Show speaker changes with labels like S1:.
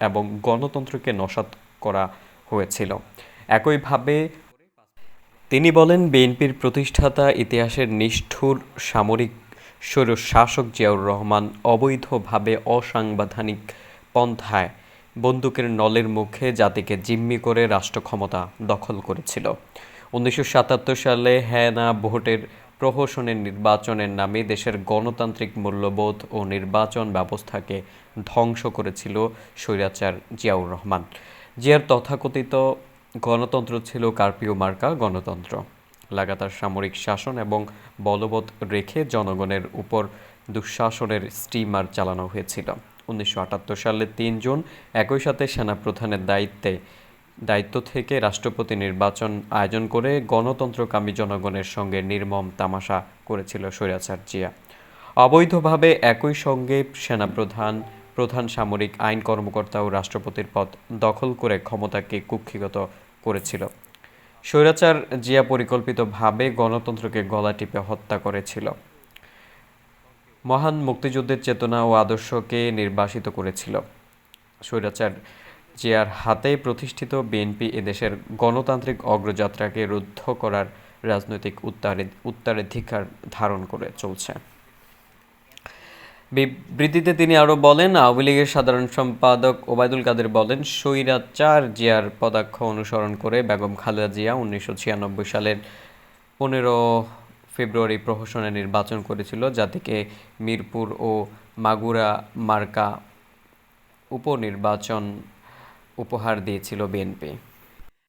S1: এবং গণতন্ত্রকে নস্যাৎ করা হয়েছিল। একইভাবে তিনি বলেন, বিএনপির প্রতিষ্ঠাতা ইতিহাসের নিষ্ঠুর সামরিক স্বৈরশাসক জিয়াউর রহমান অবৈধভাবে অসাংবিধানিক পন্থায় বন্দুকের নলের মুখে জাতিকে জিম্মি করে রাষ্ট্র ক্ষমতা দখল করেছিল। উনিশশো সাতাত্তর সালে হ্যাঁ না ভোটের প্রহসনের নির্বাচনের নামে দেশের গণতান্ত্রিক মূল্যবোধ ও নির্বাচন ব্যবস্থাকে ধ্বংস করেছিল স্বৈরাচার জিয়াউর রহমান। জিয়ার তথাকথিত গণতন্ত্র ছিল কার্পিও মার্কা গণতন্ত্র। লাগাতার সামরিক শাসন এবং বলবৎ রেখে জনগণের উপর দুঃশাসনের স্টিমার চালানো হয়েছিল। উনিশশো আটাত্তর সালে তিন জুন একই সাথে সেনাপ্রধানের দায়িত্বে দায়িত্ব থেকে রাষ্ট্রপতি নির্বাচন আয়োজন করে গণতন্ত্রকামী জনগণের সঙ্গে নির্মম তামাশা করেছিল স্বৈরাচার জিয়া। অবৈধভাবে একই সঙ্গে সেনাপ্রধান, প্রধান সামরিক আইন কর্মকর্তা ও রাষ্ট্রপতির পদ দখল করে ক্ষমতাকে কুক্ষিগত করেছিল। স্বৈরাচার জিয়া পরিকল্পিতভাবে গণতন্ত্রকে গলা টিপে হত্যা করেছিল। মহান মুক্তিযুদ্ধের চেতনা ও আদর্শকে নির্বাসিত করেছিল। স্বৈরাচার জিয়ার হাতে প্রতিষ্ঠিত বিএনপি এদেশের গণতান্ত্রিক অগ্রযাত্রাকে রুদ্ধ করার রাজনৈতিক উত্তরে, উত্তরাধিকার ধারণ করে চলছে। বিবৃতিতে তিনি আরও বলেন, আওয়ামী লীগের সাধারণ সম্পাদক ওবায়দুল কাদের বলেন, স্বৈরাচার জিয়ার পদাক্ষ অনুসরণ করে বেগম খালেদা জিয়া উনিশশো ছিয়ানব্বই সালের পনেরো ফেব্রুয়ারি প্রহসনে নির্বাচন করেছিল। জাতিকে মিরপুর ও মাগুরা মার্কা উপনির্বাচন উপহার দিয়েছিল বিএনপি।